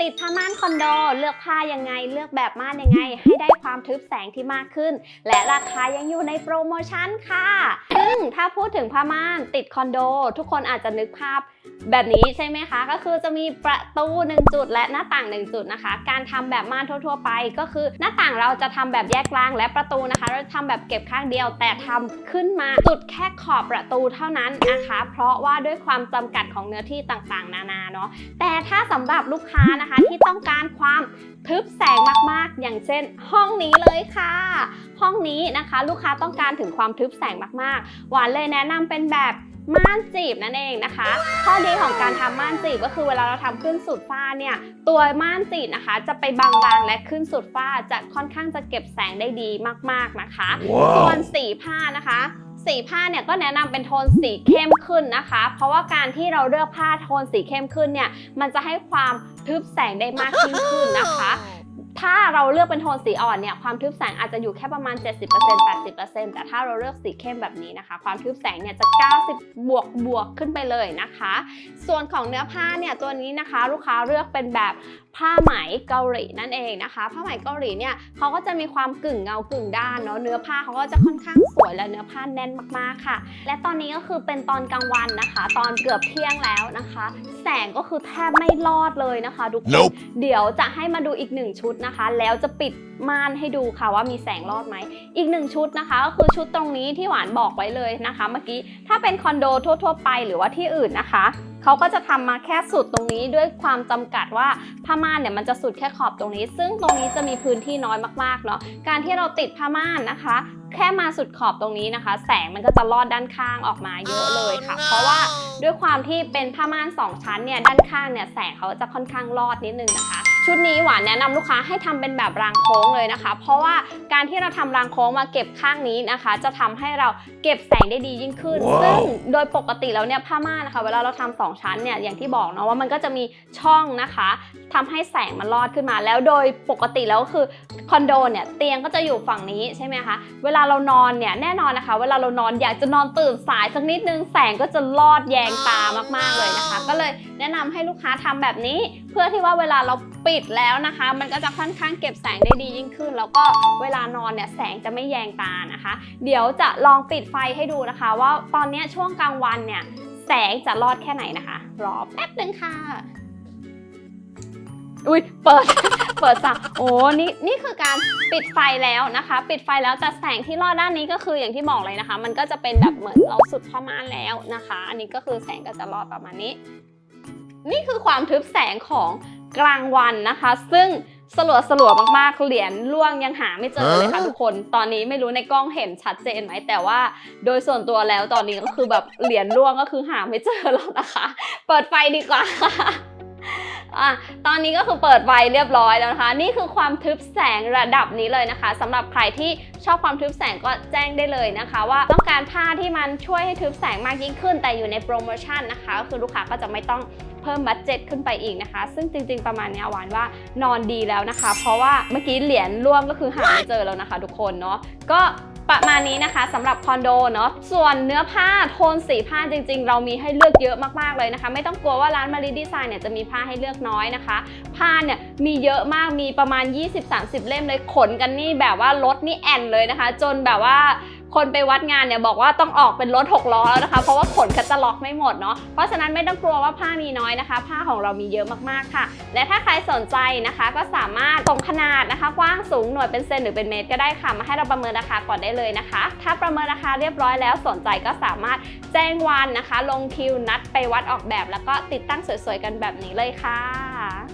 ติดผ้าม่านคอนโด เลือกผ้ายังไง เลือกแบบม่านยังไง ให้ได้ความทึบแสงที่มากขึ้น และราคายังอยู่ในโปรโมชั่นค่ะ ซึ่งถ้าพูดถึงผ้าม่านติดคอนโด ทุกคนอาจจะนึกภาพแบบนี้ใช่ไหมคะ ก็คือจะมีประตู 1 จุด และหน้าต่าง 1 จุดนะคะ การทำแบบม่านทั่ว ๆ ไป ก็คือหน้าต่างเราจะทำแบบแยกล่างและประตูนะคะ เราจะทำแบบเก็บข้างเดียว แต่ทำขึ้นมาจุดแค่ขอบประตูเท่านั้นนะคะ เพราะว่าด้วยความจำกัดของเนื้อที่ต่างๆ นานาเนาะ แต่ถ้าสำหรับลูกค้านะคะที่ต้องการความทึบแสงมากๆ อย่างเช่น ห้องนี้เลยค่ะ ห้องนี้นะคะลูกค้าต้องการถึงความทึบแสงมากๆ หวานเลยแนะนำเป็นแบบม่านจีบนั่นเองนะคะ ข้อดีของการทำม่านจีบก็คือเวลาเราทำขึ้นสุดฟ้าเนี่ยตัวม่านจีบนะคะ จะไปบางรางและขึ้นสุดฟ้าจะค่อนข้างจะเก็บแสงได้ดีมากๆนะคะส่วนสีผ้านะคะ สีผ้าเนี่ยก็แนะนำเป็นโทนสีเข้มขึ้นนะคะ เพราะว่าการที่เราเลือกผ้าโทนสีเข้มขึ้นเนี่ยมันจะให้ความทึบแสงได้มากยิ่งขึ้นนะคะ ถ้าเราเลือกเป็นโทนสีอ่อนเนี่ยความทึบแสงอาจจะอยู่แค่ประมาณ 70% 80%แต่ถ้าเราเลือกสีเข้มแบบนี้นะคะ ความทึบแสงเนี่ยจะ 90 บวกบวกขึ้นไปเลยนะคะ ส่วนของเนื้อผ้าเนี่ยตัวนี้นะคะ ลูกค้าเลือกเป็นแบบผ้าไหมเกาหลีนั่นเองนะคะ ผ้าไหมเกาหลีเนี่ยเขาก็จะมีความกึ่งเงากึ่งด้านเนาะเนื้อผ้าเขาก็จะค่อนข้างสวยและเนื้อผ้าแน่นมากๆค่ะ และตอนนี้ก็คือเป็นตอนกลางวันนะคะ ตอนเกือบเที่ยงแล้วนะคะ แสงก็คือแทบไม่รอดเลยนะคะทุกคน Nope เดี๋ยวจะให้มาดูอีกหนึ่งชุดนะคะแล้วจะปิดม่านให้ดูค่ะว่ามีแสงรอดไหม อีกหนึ่งชุดนะคะก็คือชุดตรงนี้ที่หวานบอกไว้เลยนะคะ เมื่อกี้ถ้าเป็นคอนโดทั่ว ๆ ไปหรือว่าที่อื่นนะคะเขาก็จะทำมาแค่สุดตรงนี้ด้วยความจำกัดว่าผ้าม่านเนี่ยมันจะสุดแค่ขอบตรงนี้ ซึ่งตรงนี้จะมีพื้นที่น้อยมากๆเนาะการที่เราติดผ้าม่านนะคะ แค่มาสุดขอบตรงนี้นะคะ แสงมันก็จะลอดด้านข้างออกมาเยอะเลยค่ะ เพราะว่าด้วยความที่เป็นผ้าม่านสองชั้นเนี่ยด้านข้างเนี่ยแสงเขาจะค่อนข้างลอดนิดนึงนะคะ ชุดนี้หวานแนะนำลูกค้าให้ทำเป็นแบบรางโค้งเลยนะคะ เพราะว่าการที่เราทำรางโค้งมาเก็บข้างนี้นะคะ จะทำให้เราเก็บแสงได้ดียิ่งขึ้นว้าวซึ่งโดยปกติแล้วเนี่ยผ้าม่านนะคะ เวลาเราทำสองชั้นเนี่ยอย่างที่บอกเนาะว่ามันก็จะมีช่องนะคะทำให้แสงมันลอดขึ้นมา แล้วโดยปกติแล้วก็คือคอนโดเนี่ยเตียงก็จะอยู่ฝั่งนี้ใช่ไหมคะเวลาเรานอนเนี่ยแน่นอนนะคะ เวลาเรานอนอยากจะนอนตื่นสายสักนิดนึงแสงก็จะลอดแยงตามากๆเลยนะคะ ก็เลยแนะนำให้ลูกค้าทำแบบนี้ เพื่อที่ว่าเวลาเราปิดแล้วนะคะ มันก็จะค่อนข้างเก็บแสงได้ดียิ่งขึ้น แล้วก็เวลานอนเนี่ยแสงจะไม่แยงตานะคะ เดี๋ยวจะลองปิดไฟให้ดูนะคะ ว่าตอนนี้ช่วงกลางวันเนี่ยแสงจะรอดแค่ไหนนะคะ รอแป๊บนึงค่ะอุ้ยเปิด เปิดจ้ะโอ้ นี่ นี่คือการปิดไฟแล้วนะคะ ปิดไฟแล้วแต่แสงที่รอดด้านนี้ก็คืออย่างที่บอกเลยนะคะ มันก็จะเป็นแบบเหมือนเราสุดผ้าม่านแล้วนะคะ อันนี้ก็คือแสงก็จะรอดประมาณนี้ นี่คือความทึบแสงของกลางวันนะคะ ซึ่งสลัวสลัวมากๆ เหรียญล่วงยังหาไม่เจอเลยค่ะทุกคน ตอนนี้ไม่รู้ในกล้องเห็นชัดเจนไหม แต่ว่าโดยส่วนตัวแล้วตอนนี้ก็คือแบบเหรียญล่วงก็คือหาไม่เจอแล้วนะคะ เปิดไฟดีกว่า อะตอนนี้ก็คือเปิดไฟเรียบร้อยแล้วนะคะ นี่คือความทึบแสงระดับนี้เลยนะคะสำหรับใครที่ชอบความทึบแสงก็แจ้งได้เลยนะคะ ว่าต้องการผ้าที่มันช่วยให้ทึบแสงมากยิ่งขึ้น แต่อยู่ในโปรโมชั่นนะคะก็คือลูกค้าก็จะไม่ต้องเพิ่มบัตเจ็ตขึ้นไปอีกนะคะ ซึ่งจริง ๆ ประมาณนี้หวานว่านอนดีแล้วนะคะ เพราะว่าเมื่อกี้เหรียญร่วงก็คือหาไม่เจอแล้วนะคะ ทุกคนเนาะก็ ประมาณนี้นะคะสำหรับคอนโดเนาะส่วนเนื้อผ้าโทนสีผ้าจริง ๆ เรามีให้เลือกเยอะมากๆเลยนะคะ ไม่ต้องกลัวว่าร้านมารีดีไซน์เนี่ยจะมีผ้าให้เลือกน้อยนะคะ ผ้าเนี่ยมีเยอะมากมีประมาณ 20-30 เล่มเลยขนกันนี่แบบว่ารถนี่แอนเลยนะคะ จนแบบว่า คนไปวัดงานเนี่ยบอกว่าต้องออกเป็นรถหกล้อแล้วนะคะ เพราะว่าขนคัตตาล็อกไม่หมดเนาะเพราะฉะนั้นไม่ต้องกลัวว่าผ้ามีน้อยนะคะ ผ้าของเรามีเยอะมากๆค่ะ และถ้าใครสนใจนะคะก็สามารถส่งขนาดนะคะกว้างสูงหน่วยเป็นเซนหรือเป็นเมตรก็ได้ค่ะมาให้เราประเมินราคาก่อนได้เลยนะคะ ถ้าประเมินราคาเรียบร้อยแล้วสนใจก็สามารถแจ้งวันนะคะ ลงคิวนัดไปวัดออกแบบ แล้วก็ติดตั้งสวยๆกันแบบนี้เลยค่ะ